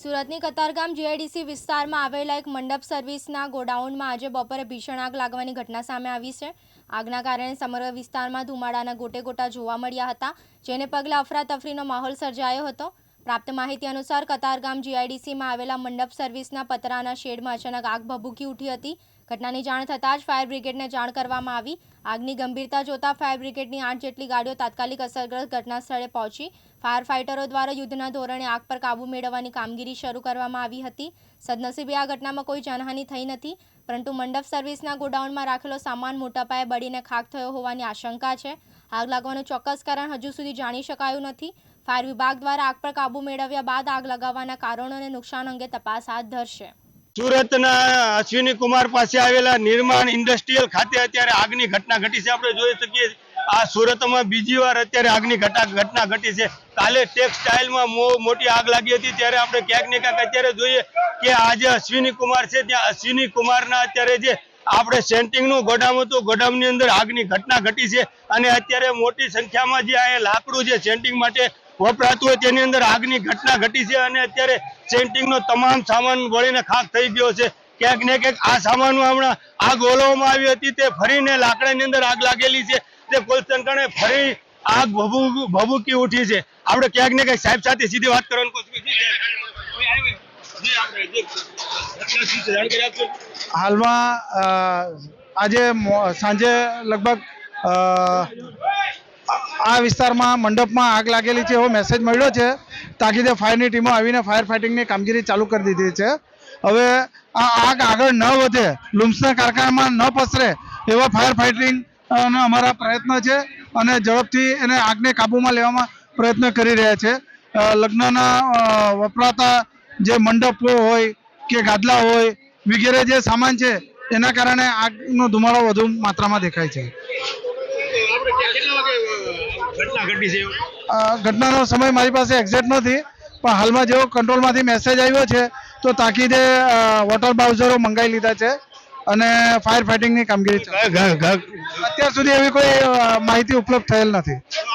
સુરતની કતારગામ જીઆઈડીસી વિસ્તારમાં આવેલા એક મંડપ સર્વિસના ગોડાઉનમાં આજે બપોરે ભીષણ આગ લાગવાની ઘટના સામે આવી છે. આગના કારણે સમગ્ર વિસ્તારમાં ધુમાડાના ગોટે ગોટા જોવા મળ્યા હતા, જેને પગલે અફરાતફરીનો માહોલ સર્જાયો હતો. પ્રાપ્ત માહિતી અનુસાર કતારગામ જીઆઈડીસીમાં આવેલા મંડપ સર્વિસના પતરાના શેડમાં અચાનક આગ ભભૂકી ઉઠી હતી. ઘટનાની જાણ થતાં જ ફાયર બ્રિગેડને જાણ કરવામાં આવી. આગની ગંભીરતા જોતા ફાયર બ્રિગેડની આઠ જેટલી ગાડીઓ તાત્કાલિક અસરગ્રસ્ત ઘટના સ્થળે પહોંચી. ફાયર ફાઇટરો દ્વારા યુદ્ધના ધોરણે આગ પર કાબૂ મેળવવાની કામગીરી શરૂ કરવામાં આવી હતી. સદનસીબે આ ઘટનામાં કોઈ જાનહાની થઈ નથી, પરંતુ મંડપ સર્વિસના ગોડાઉનમાં રાખેલો સામાન મોટા પાયે બળીને ખાક થયો હોવાની આશંકા છે. આગ લાગવાનું ચોક્કસ કારણ હજુ સુધી જાણી શકાયું નથી. ફાયર વિભાગ દ્વારા આગ પર કાબૂ મેળવ્યા બાદ આગ લગાવવાના કારણો અને નુકસાન અંગે તપાસ હાથ ધરશે. સુરતના અશ્વિની કુમાર પાસે આવેલા નિર્માણ ઇન્ડસ્ટ્રીયલ ખાતે અત્યારે આગની ઘટના ઘટી છે. આપણે જોઈ શકીએ આ સુરતમાં બીજી વાર અત્યારે આગની ઘટા, ઘટના ઘટી છે. કાલે ટેક્સટાઇલમાં મોટી આગ લાગી હતી ત્યારે આપણે ક્યાંક ને ક્યાંક અત્યારે જોઈએ કે આજે અશ્વિની કુમાર છે. ત્યાં અશ્વિની કુમારના અત્યારે જે આપણે સેન્ટિંગનું ગોડામ હતું ગોડામની અંદર આગની ઘટના ઘટી છે. અને અત્યારે મોટી સંખ્યામાં જે આ લાકડું જે સેન્ટિંગ માટે વપરાતું હોય તેની અંદર આગની ઘટના ઘટી છે અને અત્યારે સેન્ટિંગનો તમામ સામાન વળીને ખાક થઈ ગયો છે. ક્યાંક ને ક્યાંક આ સામાનમાં હમણાં આગ ઓલવવામાં આવી હતી તે ફરીને લાકડાની અંદર આગ લાગેલી છે. તે પોલીસ કારણે ફરી આગ ભભૂકી ઉઠી છે. આપણે ક્યાંક ને ક્યાંક સાહેબ સાથે સીધી વાત કરવાની કોશિશ. હાલમાં આજે સાંજે લગભગ અ, આ વિસ્તારમાં મંડપમાં આગ લાગેલી છે એવો મેસેજ મળ્યો છે. તાકીદે ફાયરની ટીમો આવીને ફાયર ફાઇટિંગની કામગીરી ચાલુ કરી દીધી છે. હવે આ આગ આગળ ન વધે, લુમ્સના કારખાનામાં ન પસરે એવા ફાયર ફાઇટિંગ અમારા પ્રયત્ન છે અને ઝડપથી એને આગને કાબૂમાં લેવામાં પ્રયત્ન કરી રહ્યા છે. લગ્નના વપરાતા જે મંડપો હોય કે ગાદલા હોય, વગેરે જે સામાન છે, એના કારણે આગનો ધુમાડો વધુ માત્રામાં દેખાય છે. ઘટના ઘટી છે ઘટનાનો સમય મારી પાસે એક્ઝેક્ટ નથી પણ હાલમાં જેવો કંટ્રોલમાંથી મેસેજ આવ્યો છે તો તાકીદે વોટર બાઉઝરો મંગાવી લીધા છે અને ફાયર ફાઇટિંગની કામગીરી અત્યાર સુધી એવી કોઈ માહિતી ઉપલબ્ધ થયેલ નથી.